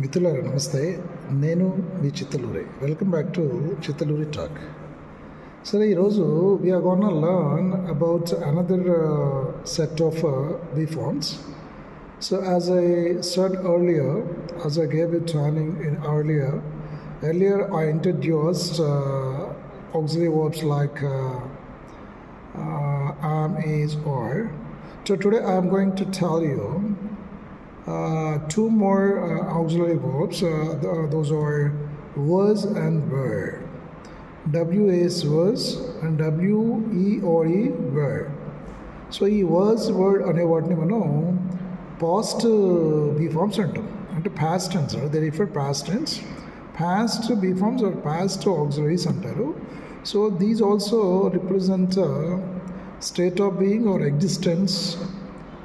మిత్రులారా నమస్తే నేను మీ Chittaluri welcome back to Chittaluri talk సరే ఈరోజు we are gonna learn about another set of be forms so as I said earlier as I gave a training in earlier earlier I introduced uh, auxiliary verbs like uh, uh, am is or so today I am going to tell you uh, two more uh, auxiliary verbs. Uh, th- those are was and were. W is was and W E or E were. So ఈ was word అనే వాటిని మనం past be forms అంటాం అంటే past tense they refer past tense past be forms or past auxiliaries అంటారు so these also represent state of being or existence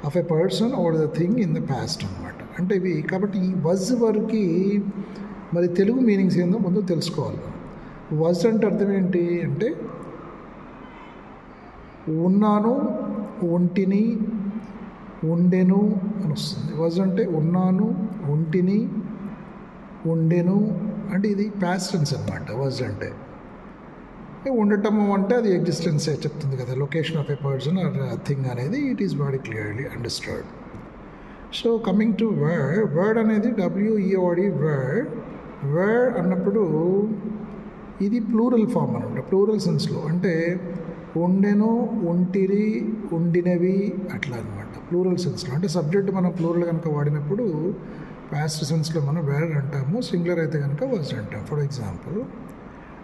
of a person or the thing in the past అనమాట అంటే ఇవి కాబట్టి ఈ was వరకు మరి Telugu meanings ఏందో ముందు తెలుసుకోవాలి వజ్ అంటే అర్థం ఏంటి అంటే ఉన్నాను ఒంటిని ఉండెను అని వస్తుంది. వజ్ అంటే ఉన్నాను ఒంటిని ఉండెను అంటే ఇది ప్యాస్టెన్స్ అనమాట వజ్ అంటే ఉండటము అంటే అది ఎగ్జిస్టెన్సే చెప్తుంది కదా. Location of a person or thing అనేది it is very clearly understand so coming to were were అనేది డబ్ల్యూఈఓడి వర్డ్ వర్డ్ అన్నప్పుడు ఇది ప్లూరల్ ఫామ్ అనమాట ప్లూరల్ సెన్స్లో అంటే ఉండెను ఉంటిరి ఉండినవి అట్లా అనమాట ప్లూరల్ సెన్స్లో అంటే సబ్జెక్ట్ మనం ప్లూరల్ కనుక వాడినప్పుడు పాస్ట్ సెన్స్లో మనం వేర్ అంటాము సింగులర్ అయితే కనుక వర్స్ అంటాం for example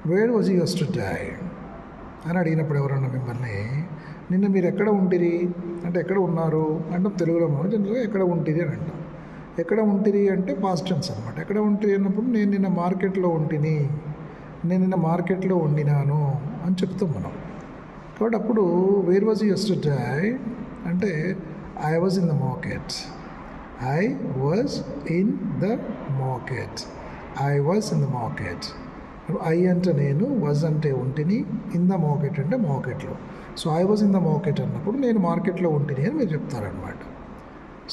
where was yesterday అని అడిగినప్పుడు ఎవరన్నా మిమ్మల్ని నిన్న మీరు ఎక్కడ ఉంటిరి? అంటే ఎక్కడ ఉన్నారు? అంటాం తెలుగులో మనం. జనరల్గా ఎక్కడ ఉంటిరి? అని అంటాం. ఎక్కడ ఉంటిరి? అంటే పాస్టెన్స్ అనమాట ఎక్కడ ఉంటిరి? అన్నప్పుడు నేను నిన్న మార్కెట్లో ఉంటిని. నేను నిన్న మార్కెట్లో వండినాను. అని చెప్తాం మనం. కాబట్టి అప్పుడు where was yesterday అంటే I was in the market I was in the market I was in the market I అంటే నేను వజ్ అంటే ఉంటిని ఇన్ ద మార్కెట్ అంటే మార్కెట్లో. So I was in the market అన్నప్పుడు నేను మార్కెట్లో ఉంటిని అని మీరు చెప్తారనమాట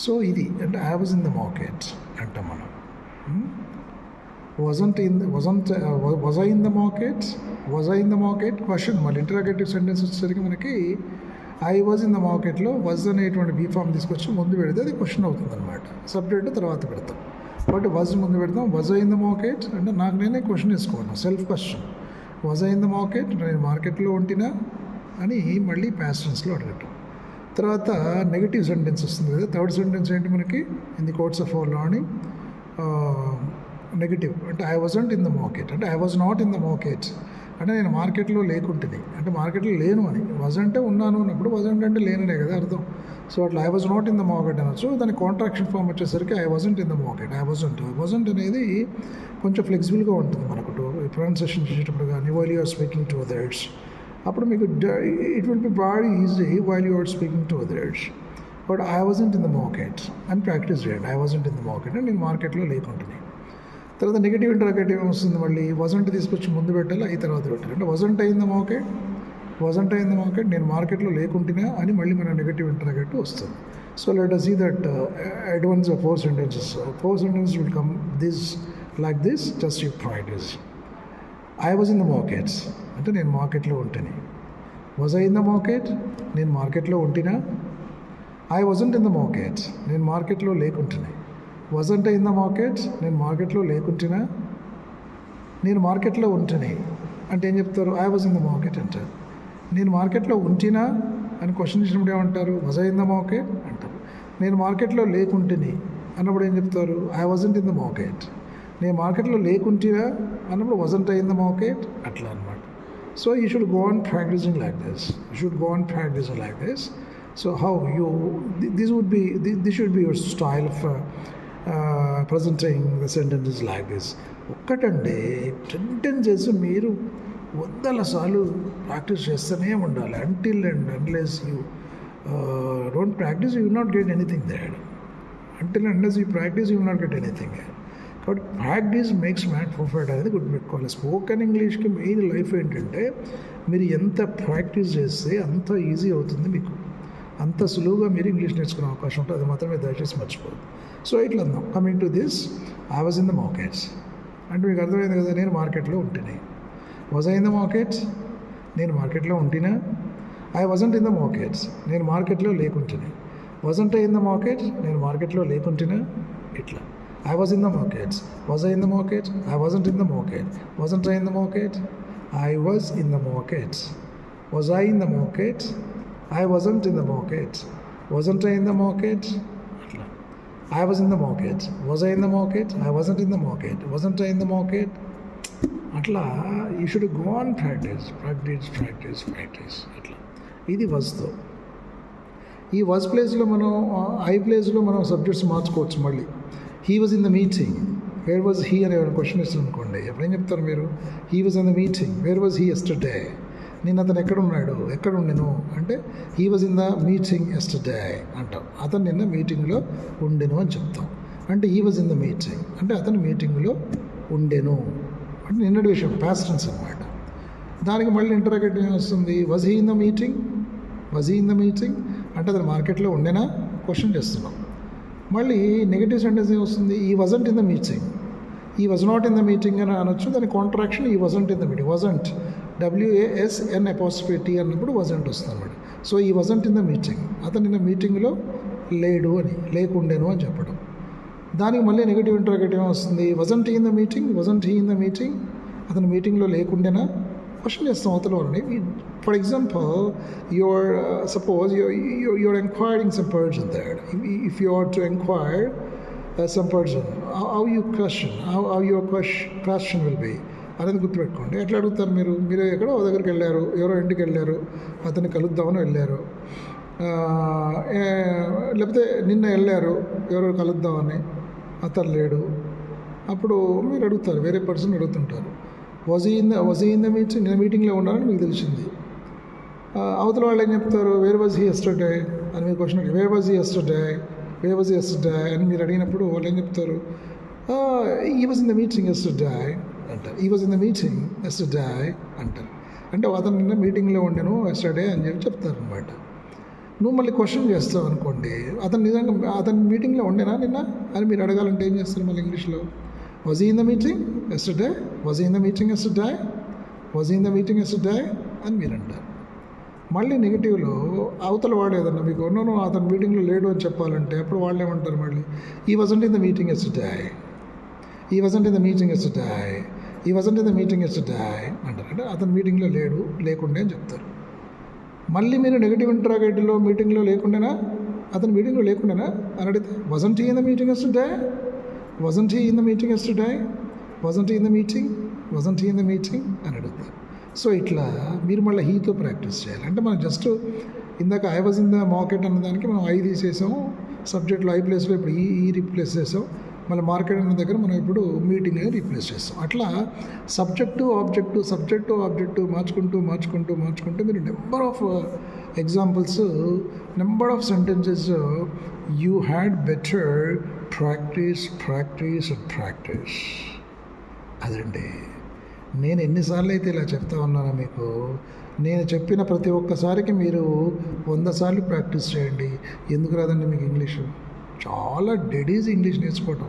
సో ఇది అంటే I was in the market అంటాం మనం. Wasn't in wasn't was in the market was in the market question మళ్ళీ ఇంటరాగేటివ్ సెంటెన్స్ వచ్చేసరికి మనకి ఐ వాజ్ ఇన్ ద మార్కెట్లో వజ్ అనేటువంటి బీఫామ్ తీసుకొచ్చి ముందు పెడితే అది క్వశ్చన్ అవుతుంది అనమాట సబ్జెక్ట్ తర్వాత పెడతాం. బట్ వజ్ ముందు పెడతాం వజ్ ఇన్ ద మార్కెట్ అంటే నాకు నేనే క్వశ్చన్ వేసుకోను self question was in the market నేను మార్కెట్లో ఉంటినా అని మళ్ళీ ప్యాస్టెన్స్లో అడగటం. తర్వాత నెగిటివ్ సెంటెన్స్ వస్తుంది కదా థర్డ్ సెంటెన్స్ ఏంటి మనకి? In the course of our learning negative అంటే I wasn't in the market అంటే I was not in the market అంటే నేను మార్కెట్లో లేకుంటుంది అంటే మార్కెట్లో లేను అని. వజంటే ఉన్నాను అన్నప్పుడు వజంట్ అంటే లేననే కదా అర్థం. సో అట్లా I was not in the market అనొచ్చు దాని కాంట్రాక్షన్ ఫామ్ వచ్చేసరికి I wasn't in the market I wasn't I wasn't అనేది కొంచెం ఫ్లెక్సిబుల్గా ఉంటుంది మనకు ప్రొనౌన్సేషన్ చేసేటప్పుడు కానీ while you're speaking to others అప్పుడు మీకు it will be body easy while you are speaking to others but I wasn't in the market and practice చేయండి I wasn't in the market అంటే నేను మార్కెట్లో లేకుంటుంది తర్వాత నెగిటివ్ ఇంటరాగేటివ్ వస్తుంది మళ్ళీ? Wasn't తీసుకొచ్చి ముందు పెట్టాలి? ఈ తర్వాత పెట్టాలి? అంటే వజంట్ అయింది మార్కెట్ వజంట్ అయింది మార్కెట్ నేను మార్కెట్లో లేకుంటేనే అని మళ్ళీ మన నెగిటివ్ ఇంటరాగెట్ వస్తుంది. So let us see that advance four sentences four sentences will come this like this just you practice I was in the markets అంటే నేను మార్కెట్లో ఉంటేనే. Was I in the market నేను మార్కెట్లో ఉంటినా? I wasn't in the market నేను మార్కెట్లో లేకుంటున్నాయి wasn't in the market నేను మార్కెట్లో లేకుంటున్నా నేను మార్కెట్లో ఉంటేనే. అంటే ఏం చెప్తారు? I was in the market అంటారు నేను మార్కెట్లో ఉంటినా అని క్వశ్చన్ ఇచ్చినప్పుడు ఏమంటారు? మజా ఇన్ ద మార్కెట్ అంటారు. నేను మార్కెట్లో లేకుంటేనే. అన్నప్పుడు ఏం చెప్తారు? I wasn't in the market నేను మార్కెట్లో లేకుంటినా? అన్నప్పుడు వజంట్ ఇన్ ద మార్కెట్ అట్లా అనమాట so you should go on practicing like this you should go on practicing like this so how you this would be this should be your style of presenting the sentences like this ఒక్కటండి sentences మీరు వందల సార్లు practice చేస్తూనే ఉండాలి. Until and unless you don't practice you not get anything that until unless you practice you not get anything కాబట్టి practice makes man perfect అనేది గుర్తుపెట్టుకోవాలి spoken ఇంగ్లీష్కి main life ఏంటంటే మీరు ఎంత ప్రాక్టీస్ చేస్తే అంత ఈజీ అవుతుంది మీకు. అంత సులువుగా మీరు ఇంగ్లీష్ నేర్చుకునే అవకాశం ఉంటుంది. అది మాత్రమే దయచేసి మర్చిపోదు సో ఇట్లా అందాం coming to this I was in the markets అంటే మీకు అర్థమైంది కదా నేను మార్కెట్లో ఉంటేనే. Was I in the markets నేను మార్కెట్లో ఉంటినా I wasn't in the markets నేను మార్కెట్లో లేకుంటేనే వాజంట్ ఇన్ ద మార్కెట్ నేను మార్కెట్లో లేకుంటున్నా ఇట్లా I was in the markets was I in the market I wasn't in the market wasn't I in the market I was in the markets was I in the market I wasn't in the market wasn't I in the market అట్లా I was in the market was I in the market I wasn't in the market wasn't I in the market అట్లా you should go on practice practice practice practice అట్లా. ఇది వస్తు ఈ వస్ ప్లేస్లో మనం I ప్లేస్లో మనం సబ్జెక్ట్స్ మార్చుకోవచ్చు మళ్ళీ. He was in the meeting where was he అనే క్వశ్చన్ ఇస్తుంది అనుకోండి ఎప్పుడేం చెప్తారు మీరు? He was in the meeting where was he yesterday నేను అతను ఎక్కడ ఉన్నాడు? ఎక్కడ ఉండెను? అంటే he was in the meeting yesterday అంటాం. అతను నిన్న మీటింగ్లో ఉండెను అని చెప్తాం. అంటే he was in the meeting అంటే అతను మీటింగ్లో ఉండెను. అంటే నిన్నటి విషయం ప్యాస్టెన్స్ అనమాట దానికి మళ్ళీ ఇంటరాగేటివ్ వస్తుంది. Was he in the meeting was he in the meeting అంటే అతను మార్కెట్లో ఉండేనా? క్వశ్చన్ చేస్తున్నాం. మళ్ళీ నెగిటివ్ సెంటెన్స్ ఏమొస్తుంది he wasn't in the meeting he was not in the meeting అని అనొచ్చు. దాని contraction he wasn't in the meeting wasn't WASN apostrophe T అన్నప్పుడు వజంట్ వస్తుంది అనమాట సో ఈ వజంట్ ఇన్ ద మీటింగ్ అతను నిన్న మీటింగ్లో లేడు అని లేకుండేను అని చెప్పడం. దానికి మళ్ళీ నెగిటివ్ ఇంటరాగేటివ్ వస్తుంది? Wasn't in the meeting wasn't he in the meeting అతను మీటింగ్లో లేకుండేనా? క్వశ్చన్ చేస్తాం అవతల వాళ్ళని for example your suppose your enquiring some person that if you are to enquire some person how you question how how your question will be అనేది గుర్తుపెట్టుకోండి. ఎట్లా అడుగుతారు మీరు? మీరు ఎక్కడో ఓ దగ్గరికి వెళ్ళారు ఎవరో ఇంటికి వెళ్ళారు అతన్ని కలుద్దామని వెళ్ళారు. లేకపోతే నిన్న వెళ్ళారు ఎవరో కలుద్దామని. అతను లేడు. అప్పుడు మీరు అడుగుతారు వేరే పర్సన్ అడుగుతుంటారు. Was he in the in the meeting నేను మీటింగ్లో ఉన్నానని మీకు తెలిసింది. అవతల వాళ్ళు ఏం చెప్తారు? వేర్ వాజ్ హీ ఎస్టర్డే అని మీరు క్వశ్చన్ అడిగి where was he yesterday where was he yesterday అని మీరు అడిగినప్పుడు వాళ్ళు ఏం చెప్తారు? He was in the meeting yesterday అంటారు. He was in the meeting yesterday అంటారు. అంటే అతను నిన్న మీటింగ్లో ఉండను ఎస్టర్డే అని చెప్పి చెప్తారు అనమాట నువ్వు మళ్ళీ క్వశ్చన్ చేస్తావు అనుకోండి అతను నిజంగా అతని మీటింగ్లో ఉండేనా నిన్న? అని మీరు అడగాలంటే ఏం చేస్తారు మళ్ళీ ఇంగ్లీష్లో? Was in the meeting yesterday was in the meeting yesterday was in the meeting yesterday అని మీరు అంటారు. మళ్ళీ నెగిటివ్లో అవతల వాడు ఏదన్నా మీకు నువ్వు అతను మీటింగ్లో లేడు అని చెప్పాలంటే అప్పుడు వాళ్ళు ఏమంటారు మళ్ళీ? He wasn't in the meeting yesterday he wasn't in the meeting yesterday he wasn't in the meeting yesterday అంటారు. అంటే అతను మీటింగ్లో లేడు లేకుండే అని చెప్తారు. మళ్ళీ మీరు నెగిటివ్ ఇంటరాగేటివ్లో మీటింగ్లో లేకుండానా? అతను మీటింగ్లో లేకుండానా అని అడిగితే wasn't in the meeting yesterday wasn't in the meeting yesterday wasn't in the meeting wasn't in the meeting అని అడుగుతారు సో ఇట్లా మీరు మళ్ళీ హీతో ప్రాక్టీస్ చేయాలి. అంటే మనం జస్ట్ ఇందాక I was in the market అన్న దానికి మనం ఐ తీసేసాము. సబ్జెక్ట్లో ఐ ప్లేస్లో ఇప్పుడు ఈ ఈ రీప్లేస్ చేసాం. మళ్ళీ మార్కెట్ అన్న దగ్గర మనం ఇప్పుడు మీటింగ్ అనేది రీప్లేస్ చేస్తాం. అట్లా సబ్జెక్టు ఆబ్జెక్టు సబ్జెక్టు ఆబ్జెక్టు మార్చుకుంటూ మార్చుకుంటూ మార్చుకుంటూ మీరు number of examples number of sentences you had better practice practice and practice అదండి. నేను ఎన్నిసార్లు అయితే ఇలా చెప్తా ఉన్నానో మీకు నేను చెప్పిన ప్రతి ఒక్కసారికి మీరు వంద సార్లు ప్రాక్టీస్ చేయండి. ఎందుకు రాదండి మీకు ఇంగ్లీషు? చాలా డెడీస్ ఇంగ్లీష్ నేర్చుకోవటం.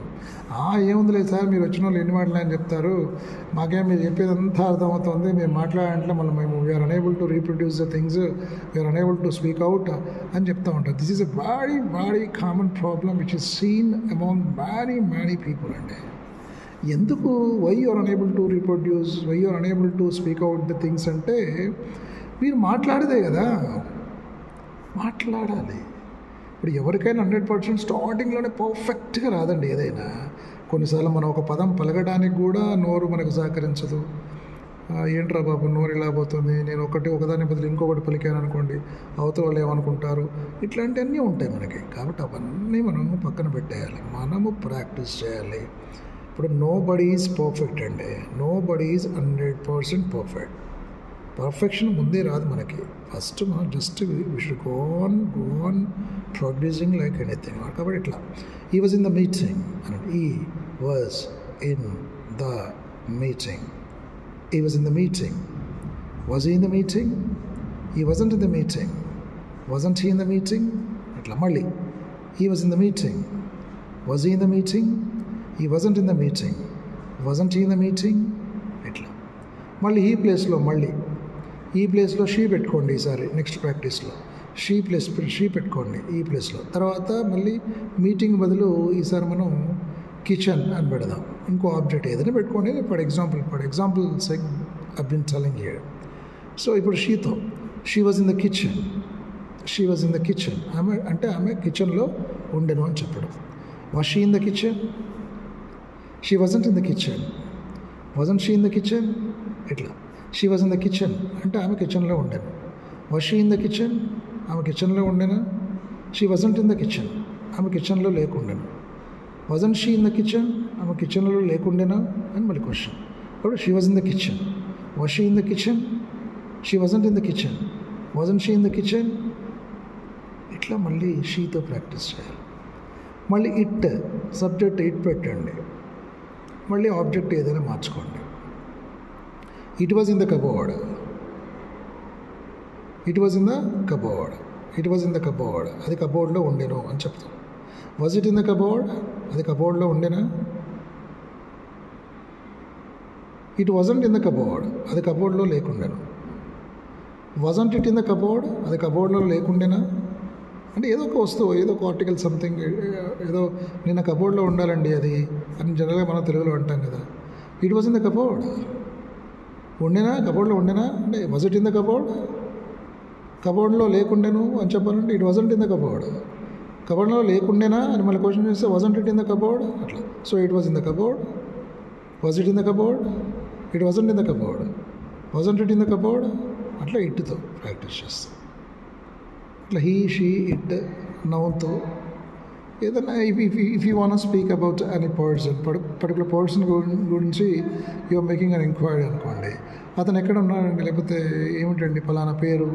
ఏముందిలే సార్ మీరు వచ్చిన వాళ్ళు ఎన్ని మాటలు అని చెప్తారు? మాకేం మీరు చెప్పేదంతా అర్థమవుతుంది. మేము మాట్లాడాలంటే మళ్ళీ మేము we're unable to reproduce the things we're unable to speak out అని చెప్తా ఉంటారు. This is a very very common problem which is seen among very many people అండి. ఎందుకు? Why you're unable to reproduce why you're unable to speak out the things అంటే మీరు మాట్లాడదే కదా మాట్లాడాలి. ఇప్పుడు ఎవరికైనా హండ్రెడ్ పర్సెంట్ స్టార్టింగ్లోనే పర్ఫెక్ట్గా రాదండి ఏదైనా. కొన్నిసార్లు మనం ఒక పదం పలకడానికి కూడా నోరు మనకు సహకరించదు. ఏంట్రా బాబు నోరు ఇలా పోతుంది నేను ఒకటి ఒకదాని బదులు ఇంకొకటి పలికాను అనుకోండి అవతల వాళ్ళు ఏమనుకుంటారు? ఇట్లాంటివన్నీ ఉంటాయి మనకి. కాబట్టి అవన్నీ మనము పక్కన పెట్టేయాలి. మనము ప్రాక్టీస్ చేయాలి. ఇప్పుడు నో బడీ ఈజ్ పర్ఫెక్ట్ అండి. Nobody is hundred percent perfect. Perfection ముందే రాదు మనకి ఫస్ట్ మనం just should gone gone progressing like anything కాబట్టి ఇట్లా he was in the meeting అని he was in the meeting he was in the meeting was in the meeting he wasn't in the meeting wasn't he in the meeting ఇట్లా మళ్ళీ he was in the meeting was in the meeting he wasn't in the meeting wasn't in the meeting ఇట్లా మళ్ళీ ఈ ప్లేస్లో మళ్ళీ ఈ ప్లేస్లో she పెట్టుకోండి ఈసారి నెక్స్ట్ ప్రాక్టీస్లో. షీ ప్లేస్ షీ పెట్టుకోండి ఈ ప్లేస్లో. తర్వాత మళ్ళీ మీటింగ్ బదులు ఈసారి మనం కిచెన్ అని పెడదాం. ఇంకో ఆబ్జెక్ట్ ఏదైనా పెట్టుకోండి. ఫర్ ఎగ్జాంపుల్ ఫర్ ఎగ్జాంపుల్ సెగ్ అబ్బిన్ బిన్ టెలింగ్ సో ఇప్పుడు షీతో she was in the kitchen. She was in the kitchen. ఆమె అంటే ఆమె కిచెన్లో ఉండెను అని చెప్పడం. Was she in the kitchen she wasn't in the kitchen wasn't she in the kitchen ఇట్లా. She was in the kitchen అంటే ఆమె కిచెన్లో ఉండేను was she in the kitchen ఆమె కిచెన్లో ఉండేనా? She wasn't in the kitchen ఆమె కిచెన్లో లేకుండాను? Wasn't she in the kitchen ఆమె కిచెన్లో లేకుండేనా? అని మళ్ళీ క్వశ్చన్ అప్పుడు she was in the kitchen was she in the kitchen she wasn't in the kitchen wasn't she in the kitchen ఇట్లా మళ్ళీ షీతో ప్రాక్టీస్ చేయాలి. మళ్ళీ ఇట్ సబ్జెక్ట్ ఇట్ పెట్టండి. మళ్ళీ ఆబ్జెక్ట్ ఏదైనా మార్చుకోండి. It was in the cupboard it was in the cupboard it was in the cupboard అది కబోర్డ్లో ఉండేను అని చెప్తాం. Was it in the cupboard అది కబోర్డ్లో ఉండేనా? It wasn't in the cupboard అది కబోర్డ్లో లేకుండాను. Wasn't it in the cupboard అది కబోర్డ్లో లేకుండేనా? అంటే ఏదో ఒక వస్తువు ఏదో ఒక ఆర్టికల్ సంథింగ్ ఏదో నిన్న కబోర్డ్లో ఉండాలండి అది అని జనరల్గా మనం తెలుగులో అంటాం కదా. It was in the cupboard ఉండేనా? కబోర్డ్లో ఉండేనా? అంటే was it in the cupboard కబోర్డ్లో లేకుండేను అని చెప్పాలంటే it wasn't in the cupboard కబోర్డ్లో లేకుండేనా అని మళ్ళీ క్వశ్చన్ చేస్తే wasn't it in the cupboard అట్లా. So it was in the cupboard was it in the cupboard it wasn't in the cupboard wasn't it in the cupboard అట్లా ఇట్తో practice చేస్తాం. అట్లా he she it నౌతో ఏదైనా if if if you want speak about any person particular person గురించి you're making an enquiry అనుకోండి. అతను ఎక్కడ ఉన్నాడండి? లేకపోతే ఏమిటండి? ఫలానా పేరు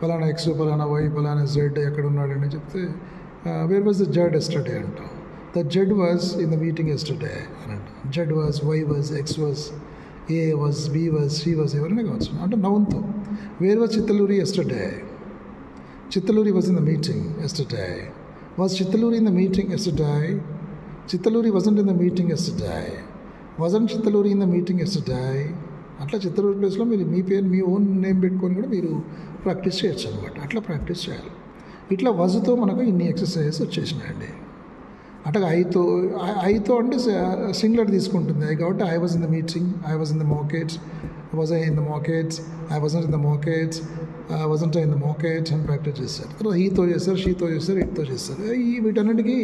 ఫలానా ఎక్స్ ఫలానా వై ఫలానా జెడ్ ఎక్కడ ఉన్నాడండి? చెప్తే where was the Z yesterday అంటాం. The Z was in the meeting yesterday అని అంటాం. Z was Y was X was A was B was C was ఎవరైనా కావచ్చు. అంటే నౌన్తో where was Chittaluri yesterday Chittaluri was in the meeting yesterday Was Chittaluri in the meeting yesterday? Chittaluri wasn't in the meeting yesterday. Wasn't Chittaluri in the meeting yesterday? అట్లా చిత్తలూరి ప్లేస్లో మీరు మీ పేరు మీ own name పెట్టుకొని కూడా మీరు ప్రాక్టీస్ చేయొచ్చు అనమాట అట్లా ప్రాక్టీస్ చేయాలి ఇట్లా వజుతో మనకు ఇన్ని ఎక్సర్సైజెస్ వచ్చేసినాయండి అట్లా ఐతో ఐతో అంటే సింగులర్ తీసుకుంటుంది కాబట్టి I was in the meeting I was in the market was I the the I I in the the market wasn't in the market అని ప్రాక్టీస్ చేస్తారు తర్వాత ఈతో చేస్తారు షీతో చేస్తారు ఇట్తో చేస్తారు ఈ వీటన్నిటికీ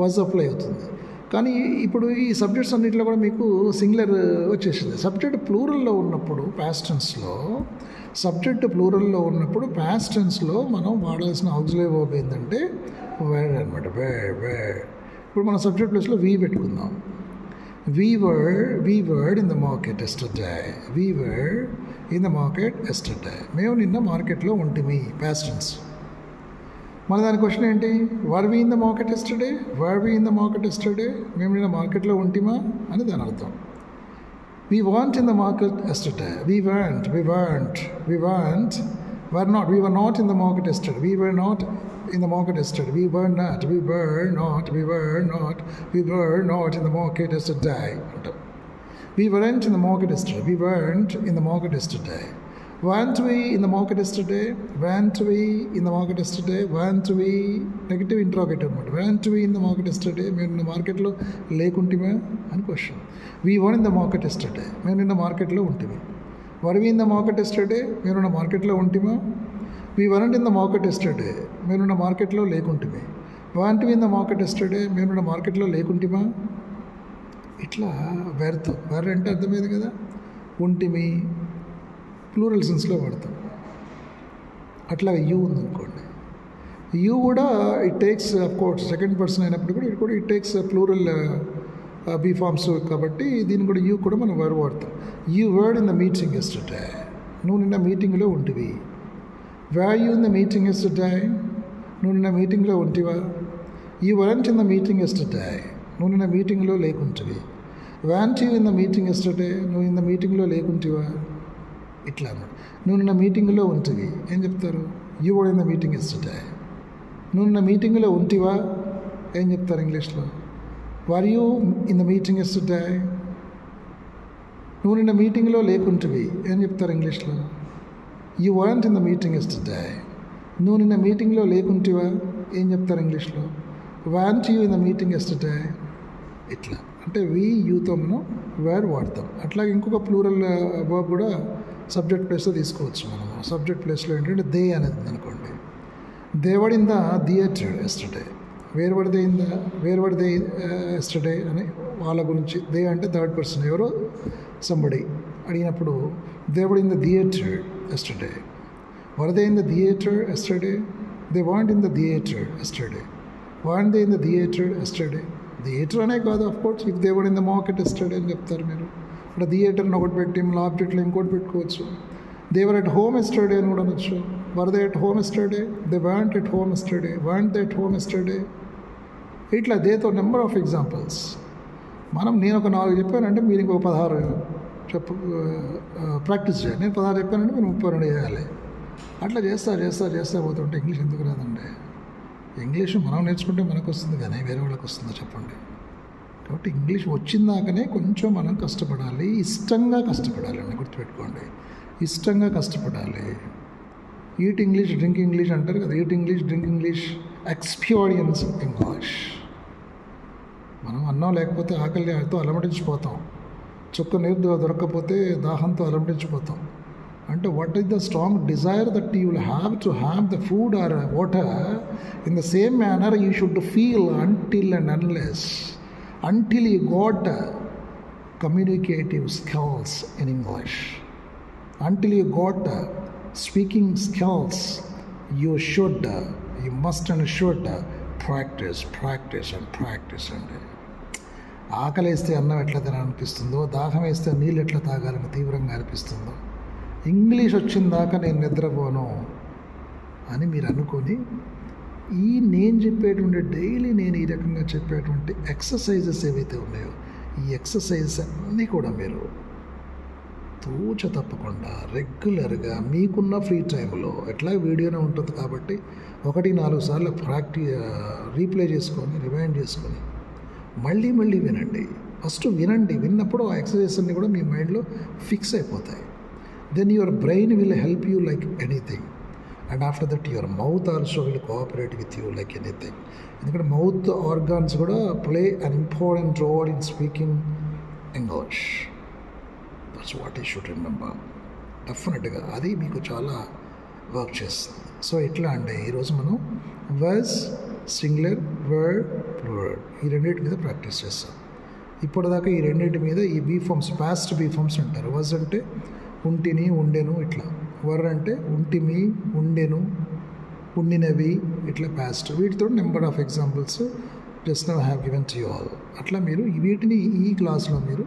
వాజ్ అప్లై అవుతుంది. కానీ ఇప్పుడు ఈ సబ్జెక్ట్స్ అన్నింటిలో కూడా మీకు సింగులర్ వచ్చేసింది. సబ్జెక్ట్ ప్లూరల్లో ఉన్నప్పుడు ప్యాస్టెన్స్లో సబ్జెక్ట్ ప్లూరల్లో ఉన్నప్పుడు ప్యాస్టెన్స్లో మనం వాడాల్సిన ఆక్సిలరీ వర్బ్ ఏంటంటే వేడ్ అనమాట వే వే ఇప్పుడు మన సబ్జెక్ట్ ప్లేస్లో వీ పెట్టుకుందాం. We were we were in the market yesterday we were in the market yesterday మేము నిన్న మార్కెట్లో ఉంటిమి ప్యాస్టెన్స్ మన దాని క్వశ్చన్ ఏంటి? Were we in the market yesterday were we in the market yesterday మేము నిన్న మార్కెట్లో ఉంటిమా అని దాని అర్థం. We weren't in the market yesterday we weren't we weren't we weren't were not we were not in the market yesterday we were not in the market yesterday. We were not, we were not, we were not, we were not in the market yesterday. We weren't in the market yesterday. We weren't in the market yesterday. Weren't we in the market yesterday? Weren't we in the market yesterday? Weren't we negative interrogative అనమాట weren't we in the market yesterday మేము నిన్న మార్కెట్లో లేకుంటిమే అని question we were in the market yesterday మేము నిన్న మార్కెట్లో ఉంటిమి were we in the market yesterday మేము నిన్న మార్కెట్లో ఉంటిమా we weren't in the market yesterday మేమున్న మార్కెట్లో లేకుంటుమే weren't in the market yesterday మేమున్న మార్కెట్లో లేకుంటిమా? ఇట్లా వెర్త్ వెర్ అంటే అర్థమైంది కదా? ఉంటిమి ప్లూరల్ సెన్స్లో వాడతాం. అట్లా యూ ఉందనుకోండి యూ కూడా it takes of course second person అయినప్పుడు కూడా ఇట్ కూడా it takes plural be forms కాబట్టి దీన్ని కూడా యూ కూడా మనం వర్డ్ వాడతాం. You were in the meeting yesterday నువ్వు నిన్న మీటింగ్లో ఉంటివి. Were you in the meeting yesterday నువ్వు నిన్న మీటింగ్లో ఉంటివా? You weren't in the meeting yesterday నువ్వు నిన్న మీటింగ్లో లేకుంటివి. Van you in the meeting yesterday నువ్వు ఇన్ ద మీటింగ్లో లేకుంటివా? ఇట్లా నువ్వు నిన్న మీటింగ్లో ఉంటివి. ఏం చెప్తారు? You were in the meeting yesterday నువ్వు నిన్న మీటింగ్లో ఉంటివా? ఏం చెప్తారు ఇంగ్లీష్లో? Were you in the meeting yesterday నువ్వు నిన్న మీటింగ్లో లేకుంటివి. ఏం చెప్తారు ఇంగ్లీష్లో? You weren't in the meeting yesterday నువ్వు నిన్న మీటింగ్లో లేకుంటివా? ఏం చెప్తారు ఇంగ్లీష్లో? Weren't you in the meeting yesterday ఇట్లా. అంటే వి యూతో మనం వేర్ వాడతాం. అట్లాగే ఇంకొక ప్లూరల్ వర్బ్ uh, కూడా సబ్జెక్ట్ ప్లేస్లో తీసుకోవచ్చు మనం. సబ్జెక్ట్ ప్లేస్లో ఏంటంటే దే అనేది అనుకోండి. They were the theatre yesterday were they in the were yesterday అని వాళ్ళ గురించి దే అంటే థర్డ్ పర్సన్ ఎవరో సంబడి అడిగినప్పుడు they were in the theatre yesterday were they in the theatre yesterday they weren't in the theatre yesterday Weren't they in the theatre yesterday theatre అనే కాదు of course if they were in the market yesterday అని చెప్తారు మీరు. ఇక్కడ థియేటర్ని ఒకటి పెట్టి మళ్ళీ ఇంకోటి పెట్టుకోవచ్చు. దేవర్ ఎట్ హోమ్ ఎస్టర్డే అని కూడా అనొచ్చు. Were they at home yesterday they weren't at home yesterday weren't they at home yesterday ఇట్లా దేతో నెంబర్ ఆఫ్ ఎగ్జాంపుల్స్ మనం నేను ఒక నాలుగు చెప్పానంటే మీరు ఇంకొక పదహారు చెప్పు ప్రాక్టీస్ చేయాలి. నేను పదహారు చెప్పానంటే మీరు ముప్పై రెండు చేయాలి. అట్లా చేస్తా చేస్తా చేస్తా పోతుంటే ఇంగ్లీష్ ఎందుకు రాదండి? ఇంగ్లీష్ మనం నేర్చుకుంటే మనకు వస్తుంది కానీ వేరే వాళ్ళకి వస్తుందో చెప్పండి? కాబట్టి ఇంగ్లీష్ వచ్చిందాకనే కొంచెం మనం కష్టపడాలి ఇష్టంగా కష్టపడాలి అని గుర్తుపెట్టుకోండి. ఇష్టంగా కష్టపడాలి. ఈట్ ఇంగ్లీష్ డ్రింక్ ఇంగ్లీష్ అంటారు కదా eat English drink English experience English మనం అన్నం లేకపోతే ఆకలితో అలమటించిపోతాం. చుక్క నీరు దొరకకపోతే దాహంతో అలమటించిపోతాం. అంటే what is the strong desire that you will have to have the food or water in the same manner you should feel until and unless until you got communicative skills in English until you got speaking skills you should you must and should practice practice and practice అండి ఆకలి వేస్తే అన్నం ఎట్లా తినాలనిపిస్తుందో దాహం వేస్తే నీళ్ళు ఎట్లా తాగాలని తీవ్రంగా అనిపిస్తుందో. ఇంగ్లీష్ వచ్చిన దాకా నేను నిద్రపోను అని మీరు అనుకొని ఈ నేను చెప్పేటువంటి డైలీ నేను ఈ రకంగా చెప్పేటువంటి ఎక్సర్సైజెస్ ఏవైతే ఉన్నాయో ఈ ఎక్సర్సైజెస్ అన్నీ కూడా మీరు తూచ తప్పకుండా రెగ్యులర్గా మీకున్న ఫ్రీ టైంలో ఎట్లా వీడియోనే ఉంటుంది కాబట్టి ఒకటి నాలుగు సార్లు ప్రాక్టీ రీప్లే చేసుకొని రిమైండ్ చేసుకొని మళ్ళీ మళ్ళీ వినండి. ఫస్ట్ వినండి. విన్నప్పుడు ఆ ఎక్సర్సైజ్ అన్ని కూడా మీ మైండ్లో ఫిక్స్ అయిపోతాయి. Then your brain will help you like anything and after that your mouth also will cooperate with you like anything ఎందుకంటే మౌత్ ఆర్గాన్స్ కూడా play an important role in speaking English that's what we should remember డెఫినెట్గా అది మీకు చాలా work చేస్తుంది. So ఎట్లా అంటే ఈరోజు మనం వర్స్ సింగులర్ వర్డ్ ప్లూరల్ ఈ రెండింటి మీద ప్రాక్టీస్ చేస్తాం. ఇప్పటిదాకా ఈ రెండింటి మీద ఈ be forms past be forms అంటారు. వర్స్ అంటే ఉంటిని ఉండెను ఇట్లా. వర్ అంటే ఉంటిమి ఉండెను ఉండినవి ఇట్లా పాస్ట్ వీటితో number of examples just now have given to you all అట్లా మీరు వీటిని ఈ క్లాస్లో మీరు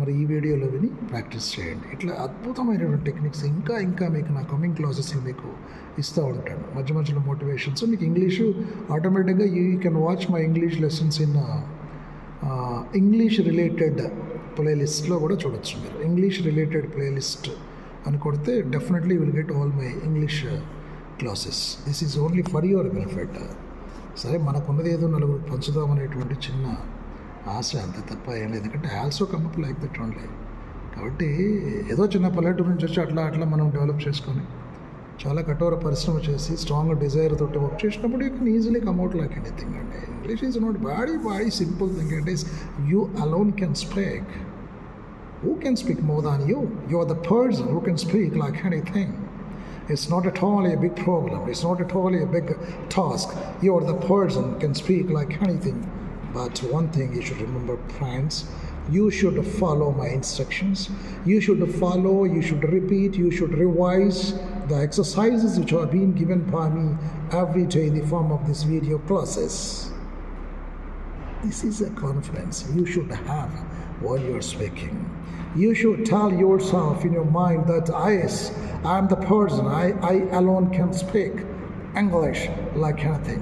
మరి ఈ వీడియోలో విని ప్రాక్టీస్ చేయండి. ఇట్లా అద్భుతమైనటువంటి టెక్నిక్స్ ఇంకా ఇంకా మీకు నా కమింగ్ క్లాసెస్లో మీకు ఇస్తూ ఉంటాను. మధ్య మధ్యలో మోటివేషన్స్ మీకు ఇంగ్లీషు ఆటోమేటిక్గా you can watch my English lessons in English related ప్లేలిస్ట్లో కూడా చూడొచ్చు మీరు. ఇంగ్లీష్ రిలేటెడ్ ప్లేలిస్ట్ అని కొడితే definitely will get all my English classes this is only for your benefit సరే మనకున్నది ఏదో నలుగురు పంచుదామనేటువంటి చిన్న ఆశ అంతే తప్ప ఏం లేదు. ఎందుకంటే also come up like that only కాబట్టి ఏదో చిన్న పల్లెటూరు నుంచి వచ్చి అట్లా అట్లా మనం డెవలప్ చేసుకొని చాలా కఠోర పరిశ్రమ చేసి స్ట్రాంగ్ డిజైర్ తోటి వర్క్ చేసినప్పుడు you can easily come at like anything అండి. English is not body body simple thing it is you alone can speak who can speak more than you? You're the person who can speak like anything. It's not at all a big problem. It's not at all a big task. You're the person who can speak like anything. But one thing you should remember, friends, you should follow my instructions. You should follow, you should repeat, you should revise the exercises which are being given by me every day in the form of these video classes. This is a confidence you should have while you're speaking You should tell yourself in your mind that I, I am the person, I, I alone can speak English like anything.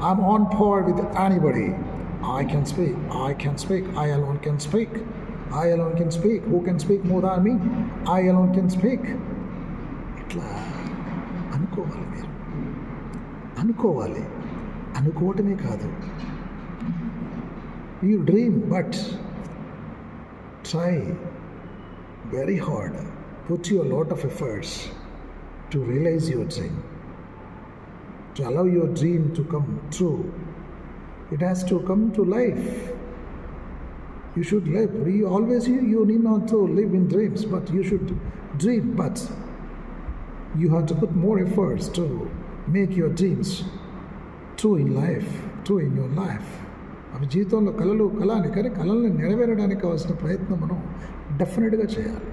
I'm on par with anybody. I can speak, I can speak, I alone can speak. I alone can speak. Who can speak more than me? I alone can speak. ఇట్లా అనుకోవాలి మీరు అనుకోవాలి అనుకోవటమే కాదు You dream, but try very hard. Put you a lot of efforts to realize your dream, to allow your dream to come true. It has to come to life. You should live. We always you, you need not to live in dreams, but you should dream. But you have to put more efforts to make your dreams true in life, true in your life. మన జీవితంలో కళలు కళ అని కానీ కళల్ని నెరవేరడానికి కావాల్సిన ప్రయత్నం మనం డెఫినెట్గా చేయాలి.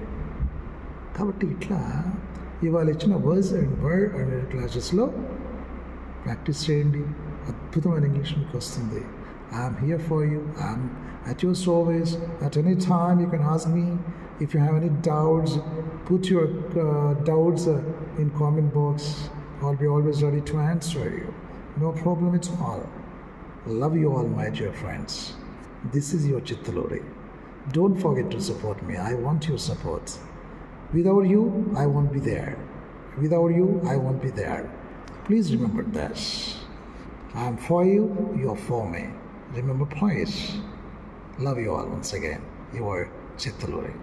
కాబట్టి ఇట్లా ఇవాళ ఇచ్చిన వర్డ్స్ అండ్ వర్డ్ అండ్ క్లాసెస్లో ప్రాక్టీస్ చేయండి. అద్భుతమైన ఇంగ్లీష్ మీకు వస్తుంది. I'm here for you. I'm at your service. At any time you can ask me if you have any doubts put your doubts in comment box. I'll be always ready to answer you. No problem it's all. Love you all, my dear friends. This is your Chittalore. Don't forget to support me. I want your support. Without you, I won't be there. Without you, I won't be there. Please remember this. I am for you, you are for me. Remember, please. Love you all once again. You are Chittalore.